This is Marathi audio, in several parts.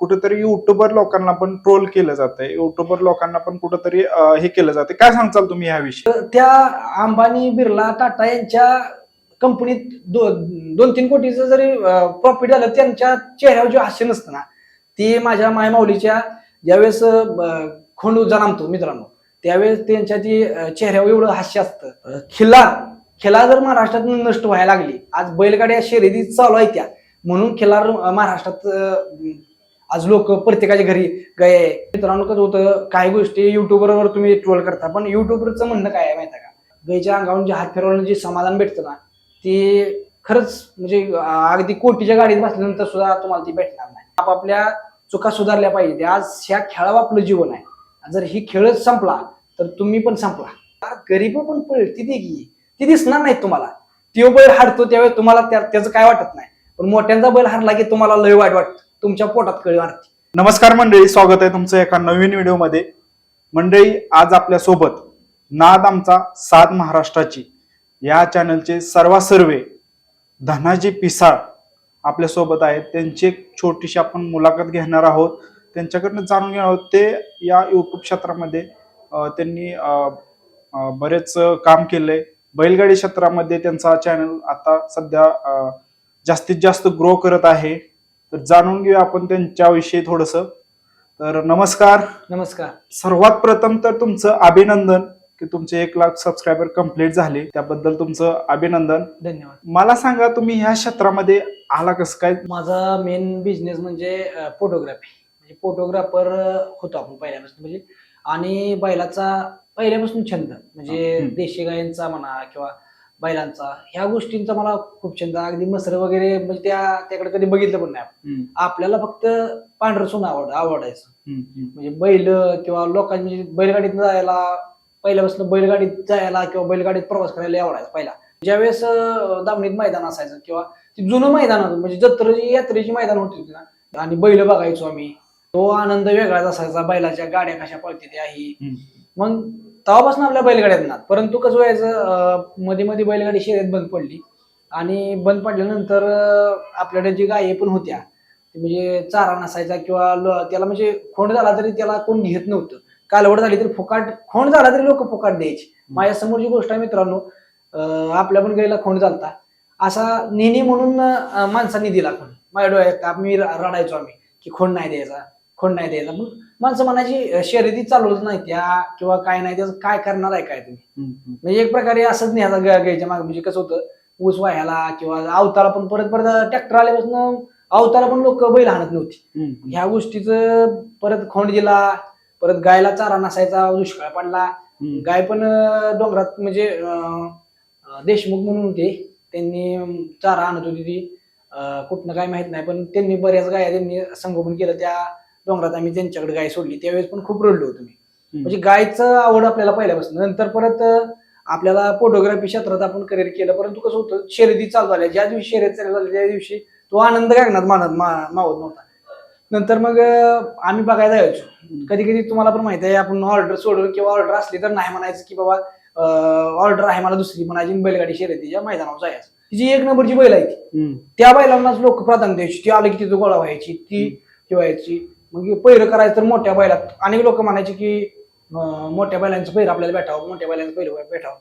कुठेतरी युट्यूबर लोकांना पण ट्रोल केलं जातंय. युट्यूबर लोकांना पण कुठेतरी हे केलं जाते काय सांगचाल तुम्ही ह्याविषयी त्या अंबानी बिर्ला टाटा यांच्या कंपनीत दो, दोन तीन कोटीचं जरी प्रॉफिट झालं त्यांच्या चेहऱ्यावर जे हास्य नसतं ना. ती माझ्या मायमाऊलीच्या ज्यावेळेस अं, खोंड जाणवतो मित्रांनो त्यावेळेस त्यांच्या ती चेहऱ्यावर एवढं हास्य असतं. अं, खिल्लार जर महाराष्ट्रात नष्ट व्हायला लागली आज बैलगाड्या शर्यती चालू आहेत त्या. म्हणून खिल्लार महाराष्ट्रात आज लोक प्रत्येकाच्या घरी गाय मित्रांनो कसं होतं काही गोष्टी युट्यूबरवर तुम्ही ट्रोल करता पण युट्यूबरचं म्हणणं काय आहे माहिती आहे का? गायच्या अंगावरून जे हात फिरवलं जे समाधान भेटतं ना ते खरंच म्हणजे अगदी कोटीच्या गाडीत बसल्यानंतर सुद्धा तुम्हाला ती भेटणार नाही. आपापल्या चुका सुधारल्या पाहिजे आज ह्या खेळावं आपलं जीवन आहे. जर ही खेळच संपला तर तुम्ही पण संपला. गरीब पण पळती ती की ती दिसणार नाही तुम्हाला. तो बैल हारतो त्यावेळेस तुम्हाला त्या- त्याचं काय वाटत नाही. पण मोठ्यांचा बैल हारला की तुम्हाला लय वाईट वाटतं. तुमच्या पोटात कळी आणते नमस्कार मंडळी स्वागत आहे तुमचं एका नवीन व्हिडिओमध्ये. मंडळी आज आपल्यासोबत नाद आमचा सात महाराष्ट्राची. या चॅनलचे सर्वा सर्वे धनाजी पिसाळ आपल्यासोबत आहेत. त्यांची एक छोटीशी आपण मुलाखत घेणार आहोत. त्यांच्याकडनं जाणून घेणार आहोत. ते या यूट्यूब क्षेत्रामध्ये त्यांनी बरेच काम केलंय. बैलगाडी क्षेत्रामध्ये त्यांचा चॅनल आता सध्या जास्तीत जास्त ग्रो करत आहे. तर जाणून घेऊया आपण त्यांच्याविषयी थोडस. तर नमस्कार. नमस्कार. सर्वात प्रथम तर तुमचं अभिनंदन की तुमचे एक लाख सबस्क्रायबर कंप्लीट झाले. त्याबद्दल तुमचं अभिनंदन. धन्यवाद. मला सांगा तुम्ही ह्या क्षेत्रामध्ये आला कसं काय? माझा मेन बिझनेस म्हणजे फोटोग्राफी म्हणजे फोटोग्राफर होतो आपण पहिल्यापासून. म्हणजे आणि बैलाचा पहिल्यापासून छंद. म्हणजे. देशी गायींचा म्हणा किंवा बैलांचा. ह्या गोष्टींचा मला खूप छंद अगदी मसर वगैरे म्हणजे त्या त्याकडे कधी बघितलं पण नाही आपल्याला फक्त पांढरं सोनं आवड आवडायचं. म्हणजे बैल किंवा लोकांनी म्हणजे बैलगाडीत जायला पहिल्यापासून बैलगाडीत जायला किंवा बैलगाडीत प्रवास करायला आवडायचं पहिला. ज्यावेळेस अं, दामणीत मैदान असायचं किंवा ते जुनं मैदान होतं म्हणजे जत्रेची यात्रेची मैदान होती ना आणि बैल बघायचो आम्ही. तो आनंद वेगळाच असायचा बैलाच्या गाड्या कशा पळते त्या ही. मग तेव्हापासून आपल्या बैलगाड्यात ना परंतु कसं व्हायचं मध्ये मध्ये बैलगाडी शर्यत बंद पडली. आणि बंद पडल्यानंतर आपल्याकडे जी गायी पण होत्या. म्हणजे चारा नसायचा किंवा ल- त्याला म्हणजे खोंड झाला तरी त्याला कोण घेत नव्हतं. कालवड झाली तरी फुकाट खोंड झाला तरी लोक फुकाट द्यायची. माझ्या समोरची गोष्ट आहे मित्रांनो आपल्या पण गाईला खोंड झालता. असा नेहमी म्हणून माणसांनी दिला खोंड. माझ्या डोळ्यात आम्ही र- रडायचो आम्ही की खोंड नाही द्यायचा. खोंड नाही द्यायचा. मग माणसं म्हणायची शर्यती चालवत नाही त्या किंवा काय नाही त्याचं काय करणार आहे काय तुम्ही. म्हणजे एक प्रकारे असंच न्यायचा ग- गायच्या मागे. म्हणजे कसं होतं ऊस वाह्याला किंवा अवताला पण परत परत ट्रॅक्टर आल्यापासून अवताला पण लोक बैल हाणत नव्हती. ह्या गोष्टीचं परत खोंड दिला परत गायला चारा नसायचा दुष्काळ पडला. गाय पण डोंगरात म्हणजे देशमुख म्हणून होते त्यांनी चारा आणत होती ती. कुठनं काय माहीत नाही पण त्यांनी बऱ्याच गाया त्यांनी संगोपन केलं त्या डोंगरात आम्ही त्यांच्याकडे गाय सोडली त्यावेळेस पण खूप रडलो होतो मी. म्हणजे गायचं आवड आपल्याला पहिल्यापासून. नंतर परत आपल्याला फोटोग्राफी क्षेत्रात आपण करिअर केलं परंतु कसं होतं शर्यती चालू झाल्या. ज्या दिवशी शर्यत चालू झाली त्या दिवशी तो आनंद गगनात मानत मावत नव्हता. नंतर मग आम्ही बघायला जायचो कधी कधी तुम्हाला पण माहिती आहे आपण ऑर्डर सोडून किंवा ऑर्डर असली तर नाही म्हणायचं की बाबा ऑर्डर आहे मला दुसरी म्हणायची बैलगाडी शर्यतीच्या मैदानावर जायचं. तिची एक नंबरची बैल आहे ती. त्या बैलांनाच लोक प्राधान्य द्यायची. ती आलं की तिथं गोळा व्हायची ती ठेवायची. मग पहिरं करायचं तर मोठ्या बैलात अनेक लोक म्हणायचे की अं, मोठ्या बैलांचं पहिरं आपल्याला भेटावं मोठ्या बैलांचं पहिरं भेटावं.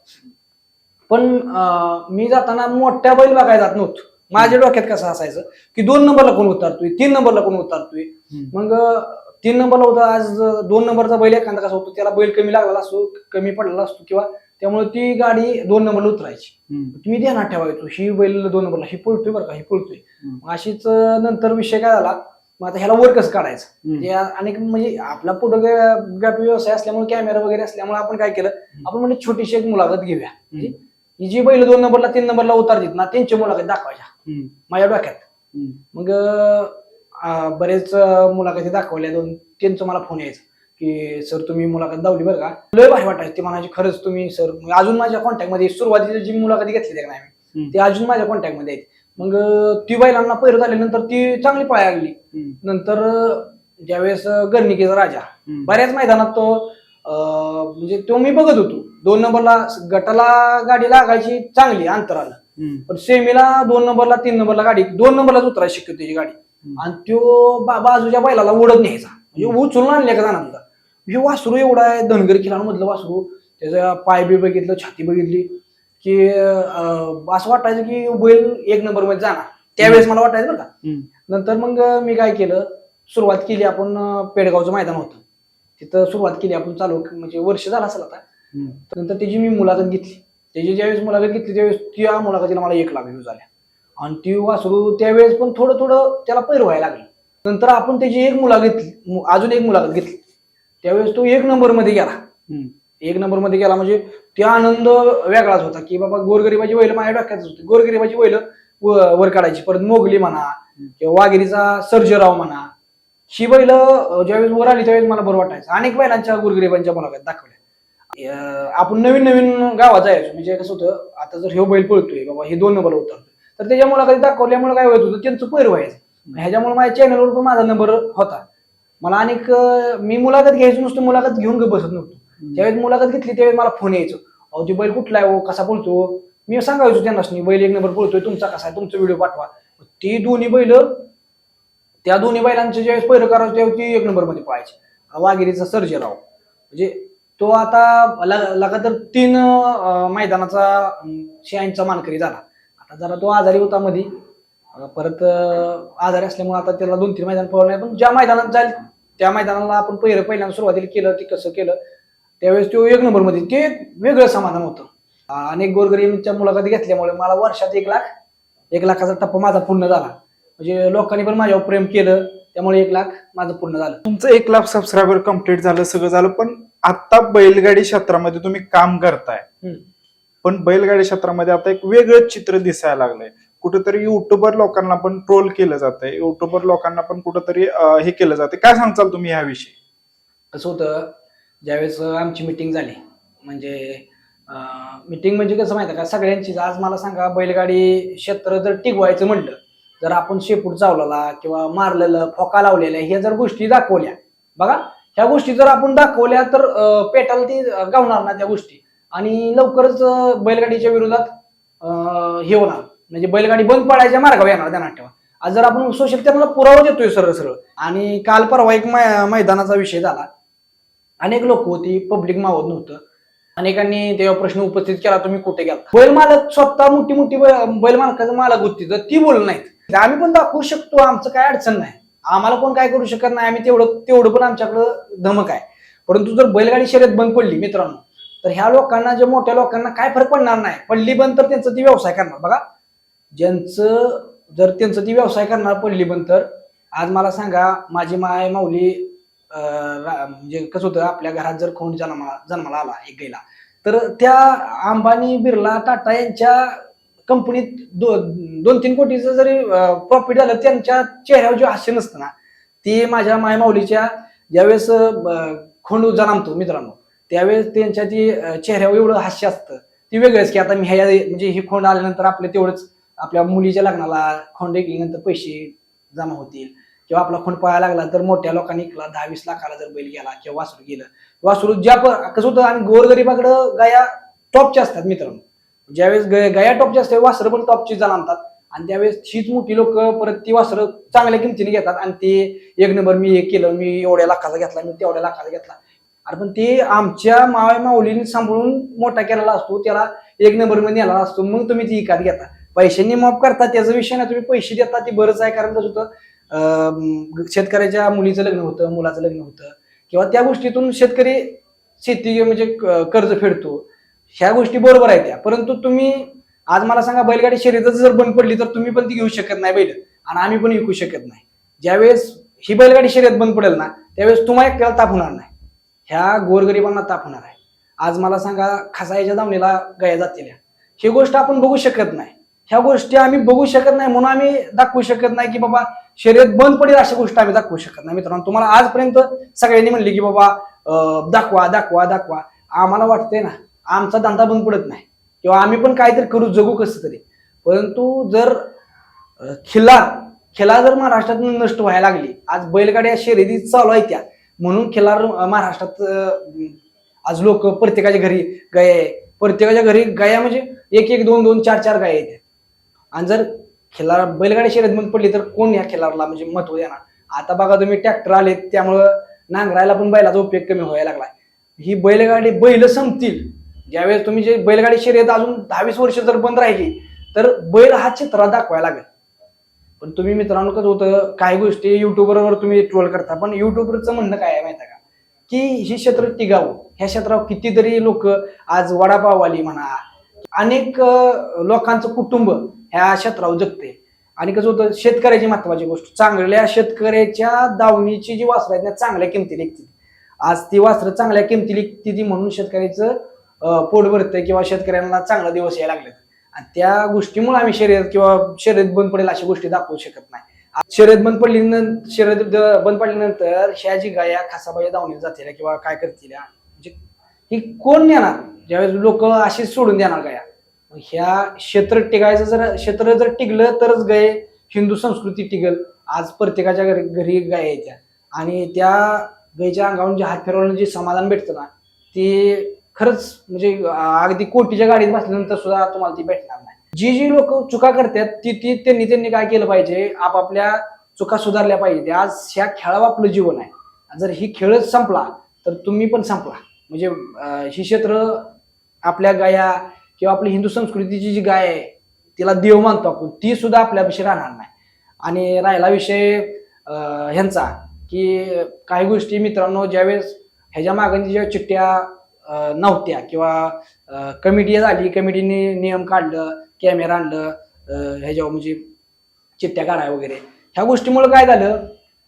पण अं, मी जाताना मोठ्या बैल बघायला जात नव्हतो. माझ्या डोक्यात कसं असायचं की दोन नंबरला कोण उतारतोय तीन नंबरला कोण उतारतोय? हम्म. मग अं, तीन नंबरला होता आज अं, दोन नंबरचा बैल एखादा कसा होतो त्याला बैल कमी लागलेला असतो कमी पडलेला असतो किंवा त्यामुळे ती गाडी दोन नंबरला उतरायची. हम्म, तुम्ही ध्यानात ठेवायचो ही बैल दोन नंबरला ही पळतोय बरं का ही पळतोय. हम्म. मग अशीच अं, नंतर विषय काय झाला मग आता ह्याला वर कसं काढायचं? हम्म. म्हणजे अनेक म्हणजे आपला फोटोग्राफी व्यवसाय असल्यामुळे कॅमेरा वगैरे असल्यामुळे आपण काय केलं? आपण म्हणजे छोटीशी एक मुलाखत घेऊया. म्हणजे ही जी बैल दोन नंबरला तीन नंबरला उतारतात ना त्यांची मुलाखत दाखवायच्या. माझ्या डोक्यात. मग बरेच मुलाखती दाखवल्या दोन. त्यांचं मला फोन यायचा की सर तुम्ही मुलाखत दावली बरं का? लय भारी वाटायचं. ते म्हणायचे खरंच तुम्ही सर. अजून माझ्या कॉन्टॅक्टमध्ये सुरुवातीला जी मुलाखती घेतली त्या नाही. ते अजून माझ्या कॉन्टॅक्टमध्ये आहेत. मग ती बैलांना पैर झाल्यानंतर ती चांगली पळायला लागली नंतर ज्यावेळेस गर्णिकेचा राजा. बऱ्याच मैदानात तो म्हणजे तो मी बघत होतो. दोन नंबरला गटाला गाडी लागायची चांगली अंतराला पण सेमीला दोन नंबरला तीन नंबरला गाडी दोन नंबरलाच उतरायची शक्य होती त्याची गाडी. आणि तो बाजूच्या बैलाला ओढत न्यायचा. म्हणजे उचलून आणले का जाणार म्हणजे वासरू एवढा आहे धनगर खिलाडमधलं वासरू. त्याचा पाय बी बघितलं छाती बघितली. की अं, असं वाटायचं की बैल एक नंबरमध्ये जाणार. त्यावेळेस मला वाटायचं बरं का. हम्म. नंतर मग मी काय केलं सुरुवात केली आपण अं, पेडगावचं मैदान होतं. तिथं सुरुवात केली आपण चालू म्हणजे वर्ष झालं असेल आता. हम्म. नंतर त्याची मी मुलाखत घेतली. त्याची ज्यावेळेस मुलाखत घेतली त्यावेळेस त्या मुलाखतीला मला एक लाख व्ह्यूज आल्या आणि ती वासरू त्यावेळेस पण थोडं थोडं त्याला पैर व्हायला लागलं. नंतर आपण त्याची एक मुलाखत घेतली मु- अजून एक मुलाखत घेतली. त्यावेळेस तो एक नंबरमध्ये गेला. हम्म. एक नंबरमध्ये गेला म्हणजे त्या आनंद वेगळाच होता की बाबा गोरगरिबाची बैल माझ्या डोक्यातच होती. गोरगरिबाची बैल वर काढायची परत मोगली म्हणा किंवा वाघिरीचा सर्जराव म्हणा. ही बैल ज्यावेळेस वर आली त्यावेळेस मला बरं वाटायचं. अनेक बैलांच्या गोरगरिबांच्या मुलाखत दाखवल्या. आपण नवीन नवीन गावात जायचो. म्हणजे कसं होतं आता जर हे बैल पळतोय बाबा हे दोन नंबर उतरतोय. तर त्याच्या मुलाखती दाखवल्यामुळे काय होत होतं त्यांचं पैर व्हायचं. ह्याच्यामुळे माझ्या चॅनलवर पण माझा नंबर होता. मला अनेक मी मुलाखत घ्यायचो नुसतं मुलाखत घेऊन बसत नव्हतो. ज्यावेळेस मुलाखत घेतली त्यावेळेस मला फोन यायचो. अहो ते बैल कुठला आहे हो कसा बोलतो? मी सांगायचो त्यांना बैल एक नंबर बोलतोय तुमचा कसा आहे तुमचा व्हिडिओ पाठवा. ती दोन्ही बैल त्या दोन्ही बैलांचे ज्यावेळेस पहिरं करायचं त्यावेळेस ती एक नंबरमध्ये पळायची वाघिरीचा सर्जेराव. म्हणजे तो आता लगातार तीन मैदानाचा अं, मानकरी झाला. आता जरा तो आजारी होता मध्ये परत आजारी असल्यामुळे आता त्याला दोन तीन मैदान पळवलं पण ज्या मैदानात जाईल त्या मैदानाला आपण पहिलं पहिल्यांदा सुरुवातीला केलं ते कसं केलं त्यावेळेस तो एक नंबरमध्ये ते वेगळं समाधान होतं. अनेक गोरगरीबच्या मुलाखती घेतल्यामुळे मला वर्षात एक लाख एक लाखाचा टप्पा माझा पूर्ण झाला. म्हणजे लोकांनी पण माझ्यावर प्रेम केलं त्यामुळे एक लाख माझं पूर्ण झालं. तुमचं एक लाख सबस्क्रायबर कंप्लीट झालं सगळं झालं पण आता बैलगाडी क्षेत्रामध्ये तुम्ही काम करताय. पण बैलगाडी क्षेत्रामध्ये आता एक वेगळं चित्र दिसायला लागलंय. कुठेतरी युट्यूबर लोकांना पण ट्रोल केलं जातंय. युट्यूबर लोकांना पण कुठेतरी हे केलं जाते काय सांगचाल तुम्ही ह्याविषयी? कसं होतं ज्यावेळेस आमची मिटिंग झाली. म्हणजे मिटिंग म्हणजे कसं माहिती आहे का सगळ्यांचीच आज मला सांगा बैलगाडी क्षेत्र जर टिकवायचं म्हणलं जर आपण शेपूट चावलेला किंवा मारलेलं फोका लावलेल्या ह्या जर गोष्टी दाखवल्या बघा ह्या गोष्टी जर आपण दाखवल्या तर पेटाला ती गावणार ना त्या गोष्टी. आणि लवकरच बैलगाडीच्या विरोधात हे होणार. म्हणजे बैलगाडी बंद पडायच्या मार्गावर येणार ध्यानात ठेवा आज जर आपण सोशल त्यांना पुरावा देतोय सरळ सरळ आणि काल परवा एक मैदानाचा विषय झाला. अनेक लोक होती पब्लिक मावत नव्हतं. अनेकांनी तेव्हा प्रश्न उपस्थित केला तुम्ही कुठे गेला बैल मालक स्वतः मोठी मोठी बैल मालकाचं मालक होती तर ती बोल नाहीत. आम्ही पण दाखवू शकतो आमचं काय अडचण नाही. आम्हाला कोण काय करू शकत नाही आम्ही तेवढं तेवढं पण आमच्याकडं धमक आहे. परंतु जर बैलगाडी शर्यत बंद पडली मित्रांनो तर ह्या लोकांना जे मोठ्या लोकांना काय फरक पडणार नाही. पडली बंद तर त्यांचं ती व्यवसाय करणार. बघा ज्यांचं जर त्यांचं ती व्यवसाय करणार पडली बंद तर आज मला सांगा माझी माय माऊली म्हणजे कसं होतं आपल्या घरात जर कोण जन्माला जन्माला आला एक गेला तर त्या अंबानी बिर्ला टाटा यांच्या कंपनीत दो, दोन तीन कोटीचं जरी प्रॉफिट झालं त्यांच्या चेहऱ्यावर जे हास्य नसतं ना ते माझ्या माय माऊलीच्या ज्यावेळेस खोंडू खोंड मित्रांनो त्यावेळेस त्यांच्या ती चेहऱ्यावर एवढं हास्य असतं ती वेगळंच की आता मी ह्या म्हणजे ही खोंड आल्यानंतर आपलं तेवढंच आपल्या मुलीच्या लग्नाला खोंड ऐकल्यानंतर पैसे जमा होतील. किंवा आपला खोंड पळायला लागला तर मोठ्या लोकांनी इकला दहा वीस लाखाला जर बैल गेला किंवा वासरू गेलं. वासरू ज्या प- कसं होतं आणि गोरगरीबाकडं गाया टॉपच्या असतात मित्रांनो. ज्यावेळेस गया गाया टॉपच्या असते वासरं पण टॉपची आणतात. आणि त्यावेळेस हीच मोठी लोक परत ती वासरं चांगल्या किमतीने घेतात. आणि ते एक नंबर मी हे केलं मी एवढ्या लाखाचा घेतला मी तेवढ्या लाखाचा घेतला. अरे पण ते आमच्या माय माऊलीने सांभाळून मोठा केलेला असतो त्याला एक नंबरमध्ये नेला असतो मग तुम्ही ती इकात घेता. पैशांनी माफ करता त्याचा विषय नाही. तुम्ही पैसे देता ते बरंच आहे कारण कसं होतं शेतकऱ्याच्या मुलीचं लग्न होतं मुलाचं लग्न होतं. किंवा त्या गोष्टीतून शेतकरी शेती म्हणजे क- कर्ज फेडतो. ह्या गोष्टी बरोबर आहेत त्या. परंतु तुम्ही आज मला सांगा बैलगाडी शर्यतच जर बंद पडली तर तुम्ही पण ती घेऊ शकत नाही बैल. आणि आम्ही पण विकू शकत नाही. ज्यावेळेस ही बैलगाडी शर्यत बंद पडेल ना त्यावेळेस तुम्हाला एकट्याला ताप होणार नाही. ह्या गोरगरिबांना ताप होणार आहे. आज मला सांगा खसायच्या दावणीला गाया जातील ही गोष्ट आपण बघू शकत नाही. ह्या गोष्टी आम्ही बघू शकत नाही म्हणून आम्ही दाखवू शकत नाही की बाबा शर्यत बंद पडेल अशा गोष्टी आम्ही दाखवू शकत नाही. मित्रांनो तुम्हाला आजपर्यंत सगळ्यांनी म्हणले की बाबा दाखवा दाखवा दाखवा. आम्हाला वाटतंय ना आमचा धंदा बंद पडत नाही. किंवा आम्ही पण काहीतरी करू जगू कसं तरी. परंतु जर अं, खिला जर महाराष्ट्रात नष्ट व्हायला लागली आज बैलगाड्या शर्यती चालू आहेत त्या. म्हणून खिल्लार महाराष्ट्रात आज लोक प्रत्येकाच्या घरी गाय आहे. प्रत्येकाच्या घरी गाया म्हणजे एक एक दोन दोन चार चार गाय आहेत आणि जर खिल्लार बैलगाडी शर्यत बंद पडली तर कोण या खिल्लारला म्हणजे महत्त्व देणार? आता बघा तुम्ही ट्रॅक्टर आले त्यामुळं नांगरायला पण बैलाचा उपयोग कमी व्हायला लागला ही बैलगाडी बैल संपतील. ज्यावेळेस तुम्ही जे बैलगाडी शर्यत अजून दहावीस वर्ष जर बंद राहिली तर बैल हा चित्रात दाखवायला लागेल. पण तुम्ही मित्रांनो कसं होतं काही गोष्टी युट्यूबरवर तुम्ही ट्रोल करता पण युट्यूबरचं म्हणणं काय आहे माहिती आहे का? की ही क्षेत्र टिकावं ह्या क्षेत्रावर कितीतरी लोक आज वडापाववाली म्हणा अनेक लोकांचं कुटुंब ह्या क्षेत्रावर जगते आणि कसं होतं शेतकऱ्याची महत्वाची गोष्ट चांगल्या शेतकऱ्याच्या दावणीची जी वासरं आहेत ना चांगल्या किमती निघतील आज ती वासरं चांगल्या किमती निघते ती म्हणून शेतकऱ्याचं पोट भरतंय किंवा शेतकऱ्यांना चांगला दिवस यायला लागलेत. आणि त्या गोष्टीमुळे आम्ही शर्यत किंवा शर्यत बंद पडेल अशा गोष्टी दाखवू शकत नाही. आज शर्यत बंद पडली शर्यत बंद पडल्यानंतर शहाजी गाया खासाबाई दावणी जातील किंवा काय करतील म्हणजे ही कोण नेणार? ज्यावेळेस लोक अशीच सोडून देणार गाया. ह्या क्षेत्र टिकायचं जर क्षेत्र जर टिकलं तरच गाय हिंदू संस्कृती टिकल. आज प्रत्येकाच्या घरी घरी गाय येत्या आणि त्या गायच्या अंगावरून जे हात फिरवलं जे समाधान भेटतं ना ते खरंच म्हणजे अगदी कोटीच्या गाडीत बसल्यानंतर सुद्धा तुम्हाला ती भेटणार नाही. जी जी लोक चुका करतात ती ती त्यांनी त्यांनी काय केलं पाहिजे? आपापल्या चुका सुधारल्या पाहिजे आज ह्या खेळावर आपलं जीवन आहे. जर ही खेळच संपला तर तुम्ही पण संपला. म्हणजे ही क्षेत्र आपल्या गाया किंवा आपली हिंदू संस्कृतीची जी गाय आहे तिला देव मानतो आपण ती सुद्धा आपल्यापाशी राहणार नाही. आणि राहिला विषय ह्यांचा की काही गोष्टी मित्रांनो ज्यावेळेस ह्याच्या मागणी ज्या चिठ्ठ्या नव्हत्या किंवा कमिटी झाली कमिटीने नियम काढलं कॅमेरा आणलं ह्याच्यावर म्हणजे चिठ्ठ्या काढाय वगैरे ह्या गोष्टीमुळे काय झालं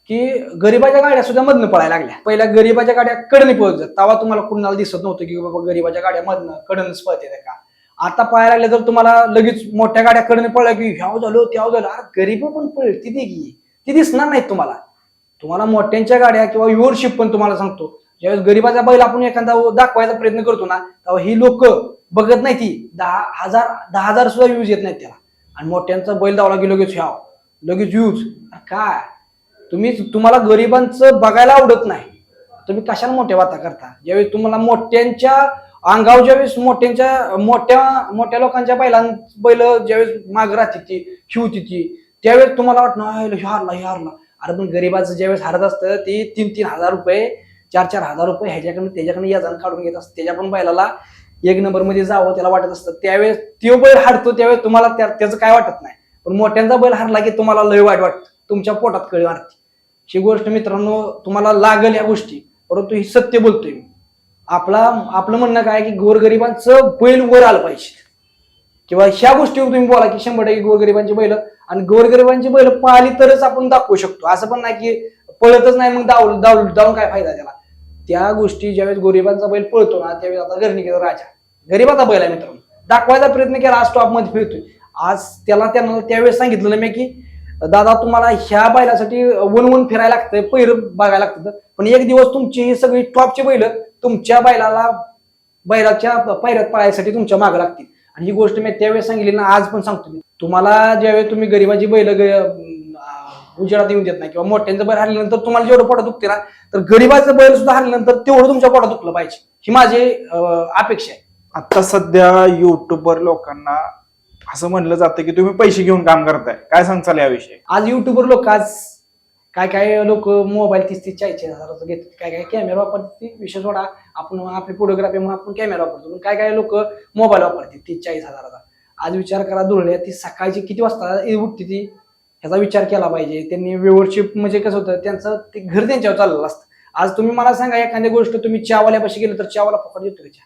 की गरीबाच्या गाड्या सुद्धा मधनं पळायला लागल्या. पहिल्या गरीबाच्या गाड्या कडनी पळत जात तेव्हा तुम्हाला कुणाला दिसत नव्हतं की बाबा गरीबाच्या गाड्या मधनं कडनच पळते का? आता पाहायला लागलं तर तुम्हाला लगेच मोठ्या गाड्या कडने पळल्या की ह्याव झालो त्याव झालो. अरे गरीब पण पळती ती की. ती दिसणार नाहीत तुम्हाला. तुम्हाला मोठ्यांच्या गाड्या किंवा युअरशिप पण तुम्हाला सांगतो. ज्यावेळेस गरीबाचा बैल आपण एखादा दाखवायचा प्रयत्न करतो ना तेव्हा ही लोक बघत नाही ती. दहा हजार दहा हजार सुद्धा व्ह्यूज येत नाहीत त्याला. आणि मोठ्यांचा बैल दावला की लगेच ह्याव लगेच व्ह्यूज काय? तुम्ही तुम्हाला गरिबांचं बघायला आवडत नाही. तुम्ही कशाला मोठ्या वाता करता? ज्यावेळेस तुम्हाला मोठ्यांच्या अंगाव ज्यावेळेस मोठ्यांच्या मोठ्या मोठ्या लोकांच्या बैलां बैल ज्यावेळेस माग राहते ती शिवती ती त्यावेळेस तुम्हाला वाटणं "हे हारला हे हारला. अरे पण गरिबाचं ज्यावेळेस हारत असतं ती तीन तीन हजार रुपये चार चार हजार रुपये ह्याच्याकडनं त्याच्याकडनं याजान काढून घेत असतं. त्याच्या पण बैलाला एक नंबरमध्ये जावं त्याला वाटत असतं. त्यावेळेस तो बैल हारतो त्यावेळेस तुम्हाला त्या- त्याचं काय वाटत नाही. पण मोठ्यांचा बैल हारला की तुम्हाला लय वाईट वाटतं. तुमच्या पोटात कळी मारते ही गोष्ट मित्रांनो तुम्हाला लागल या गोष्टी. परंतु ही सत्य बोलतोय मी. आपला आपलं म्हणणं काय की गोरगरिबांचं बैल वर आलं पाहिजे. किंवा ह्या गोष्टीवर तुम्ही बोला की शंभर टक्के गोरगरिबांची बैल. आणि गोरगरिबांची बैल पाहिली तरच आपण दाखवू शकतो. असं पण नाही की पळतच नाही मग दावल दावल दावून काय फायदा त्याला? त्या गोष्टी ज्यावेळेस गोरिबांचा बैल पळतो ना त्यावेळेस आता गर्णिकेचा राजा. गरीबाचा बैल आहे मित्रांनो. दाखवायचा प्रयत्न केला आज टॉपमध्ये फिरतोय. आज त्याला त्यांना त्यावेळेस सांगितलं ना मी की दादा तुम्हाला ह्या बैलासाठी वन वन फिरायला लागतंय पैर बघायला लागतं पण एक दिवस तुमची ही सगळी टॉपची बैल तुमच्या बैलाला बैलाच्या पैऱ्यात पळायसाठी तुमच्या मागे लागतील. आणि ही गोष्ट मी त्यावेळेस सांगितली ना आज पण सांगतो मी. तुम्हाला ज्यावेळेस तुम्ही गरीबाची बैल उजेडात येऊन देत नाही किंवा मोठ्यांचं बैल हरल्यानंतर तुम्हाला जेवढं पोटात दुखते ना तर गरीबाचं बैल सुद्धा हरल्यानंतर तेवढं तुमच्या पोटात दुखलं पाहिजे. ही माझी अपेक्षा आहे. आता सध्या युट्यूबर लोकांना असं म्हणलं जातं की तुम्ही पैसे घेऊन काम करताय. काय सांगचाल याविषयी? आज युट्यूबर लोक आज काय काय लोक मोबाईल तीस तीस चाळीस हजाराचं घेतात काय काय कॅमेरा वापरतात विशेष सोडा. आपण आपली फोटोग्राफी म्हणून आपण कॅमेरा वापरतो. पण काय काय लोक मोबाईल वापरतात तीस चाळीस हजाराचा. आज विचार करा धुरळ्या ती सकाळची किती वाजता उठते ती? ह्याचा विचार केला पाहिजे. त्यांनी व्ह्युअरशिप म्हणजे कसं होतं त्यांचं ते घर त्यांच्यावर चाललेलं असतं. आज तुम्ही मला सांगा एखाद्या गोष्ट तुम्ही चावाल्यापाशी गेलं तर चावाला फुकट देतो का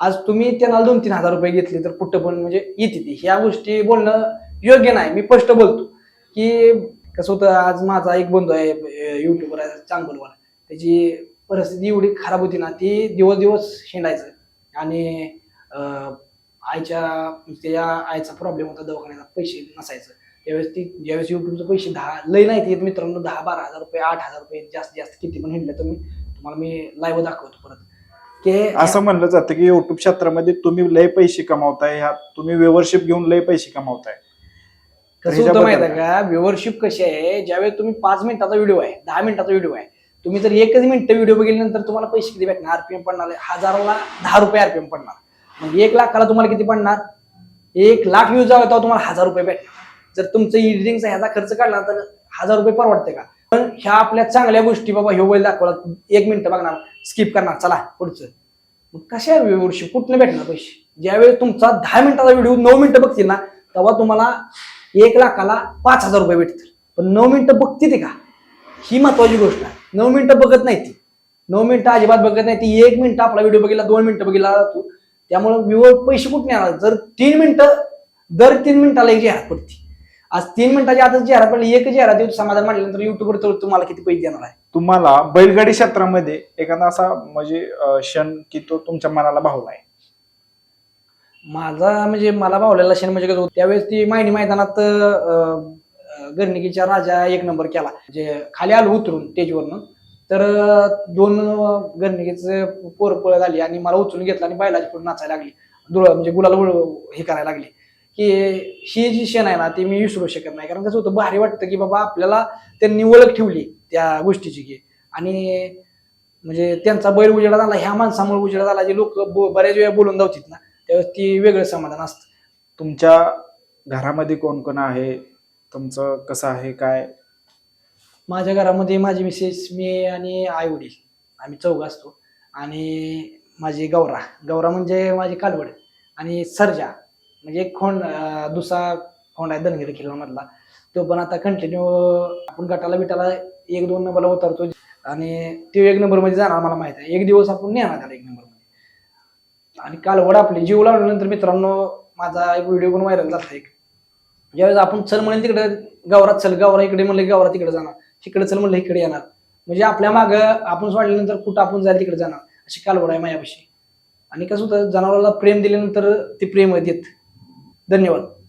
आज तुम्ही त्यांना दोन तीन हजार रुपये घेतले तर कुठं पण म्हणजे येते ती. ह्या गोष्टी बोलणं योग्य नाही. मी स्पष्ट बोलतो की कसं होतं आज माझा एक बंधू आहे युट्यूबर आहे चांगलवाला. त्याची परिस्थिती एवढी खराब होती ना ती दिवस दिवस शेंडायचं आणि आईच्या त्याच्या आईचा प्रॉब्लेम होता दवाखान्याचा पैसे नसायचं. त्यावेळेस ती ज्यावेळेस युट्यूबचे पैसे दहा लय नाही ते मित्रांनो दहा बारा हजार रुपये आठ हजार रुपये जास्त जास्त किती पण हिंडलं तर मी तुम्हाला मी लाईव्ह दाखवतो परत. की असं म्हणलं जातं की युट्यूब क्षेत्रामध्ये तुम्ही लय पैसे कमावताय ह्या तुम्ही व्यवरशिप घेऊन लय पैसे कमावताय. कसं होतं माहिती आहे का? व्ह्युअरशिप कशी आहे? ज्यावेळेस तुम्ही पाच मिनिटाचा व्हिडिओ आहे दहा मिनिटाचा व्हिडिओ आहे तुम्ही जर एकच मिनिट व्हिडिओ बघितल्यानंतर तुम्हाला पैसे किती भेटणार? आरपीएम पडणार हजाराला दहा रुपये आरपीएम पडणार. मग एक लाखाला तुम्हाला किती पडणार? एक लाख व्ह्यूज जावं तेव्हा तुम्हाला हजार रुपये भेटणार. जर तुमचं एडिटिंगचा ह्याचा खर्च काढला तर हजार रुपये परवडते का? पण ह्या आपल्या चांगल्या गोष्टी बाबा ह्यो बैल दाखवला एक मिनिट बघणार स्किप करणार. चला पुढचं. मग कशा वर्षी कुठनं भेटणार पैसे? ज्यावेळी तुमचा दहा मिनिटाचा व्हिडिओ नऊ मिनिटं बघतील ना तेव्हा तुम्हाला एक लाखाला पाच हजार रुपये भेटतील. पण नऊ मिनिटं बघते ते का? ही महत्वाची गोष्ट आहे. नऊ मिनिटं बघत नाही ती. नऊ मिनिटं अजिबात बघत नाही ती. एक मिनिटं आपला व्हिडिओ बघितला दोन मिनिटं बघितला जातो त्यामुळं विवळ पैसे कुठे येणार? जर तीन मिनिटं दर तीन मिनिटाला एक जाहिरात पडते. आज तीन मिनिटाच्या आता जाहिरात पडली एक जाहिरात देऊन समाधान म्हटल्यानंतर युट्यूबवर तर तुम्हाला किती पैसे देणार आहे? तुम्हाला बैलगाडी क्षेत्रामध्ये एखादा असा म्हणजे क्षण की तो तुमच्या मनाला भावला आहे. माझा म्हणजे मला भावलेला क्षण म्हणजे कसं त्यावेळेस ती मायनी मैदानात गर्णिकीच्या राजा एक नंबर केला. म्हणजे खाली आलो उतरून स्टेजवरनं तर दोन गर्णिकीचे पोर पळ झाली आणि मला उचलून घेतला आणि बैलाची पुढे नाचायला लागली. दुळ म्हणजे गुलाला हे करायला लागली. की ही जी क्षण आहे ना ती मी विसरू शकत नाही. कारण कसं होतं भारी वाटतं की बाबा आपल्याला त्यांनी ओळख ठेवली त्या गोष्टीची की. आणि म्हणजे त्यांचा बैल उजेडा झाला ह्या माणसामुळे उजेडा झाला जे लोक बऱ्याच वेळा बोलून जावतीत ना. त्यावेळेस ती वेगळं समाधान असतं. तुमच्या घरामध्ये कोण कोण आहे? तुमचं कसं आहे? काय? माझ्या घरामध्ये माझी मिसेस मी आणि आई वडील. आम्ही चौघ असतो. आणि माझी गौरा. गौरा म्हणजे माझी कालवड आणि सर्जा. म्हणजे एक खोंड अं, दुसरा खोंड आहे धनगिरी किल्ल्यामधला. तो पण आता कंटिन्यू आपण गटाला बिटाला एक दोन नंबरला उतरतो आणि तो एक नंबरमध्ये जाणार मला माहीत आहे. एक दिवस आपण नेणार त्याला एक नंबर आणि कालवड आपली जीव लावल्यानंतर मित्रांनो माझा एक व्हिडिओ पण व्हायरल झाला एक. ज्यावेळेस आपण चल म्हणेल तिकडे गावरात चल गावरा इकडे म्हणलं गावरा तिकडे जाणार. तिकडे चल म्हणलं इकडे येणार. म्हणजे आपल्या माग आपण सोडल्यानंतर कुठं आपण जाईल तिकडे जाणार? अशी कालवड आहे माझ्यापाशी. आणि कसं होतं जनावराला प्रेम दिल्यानंतर ते प्रेम देत. धन्यवाद.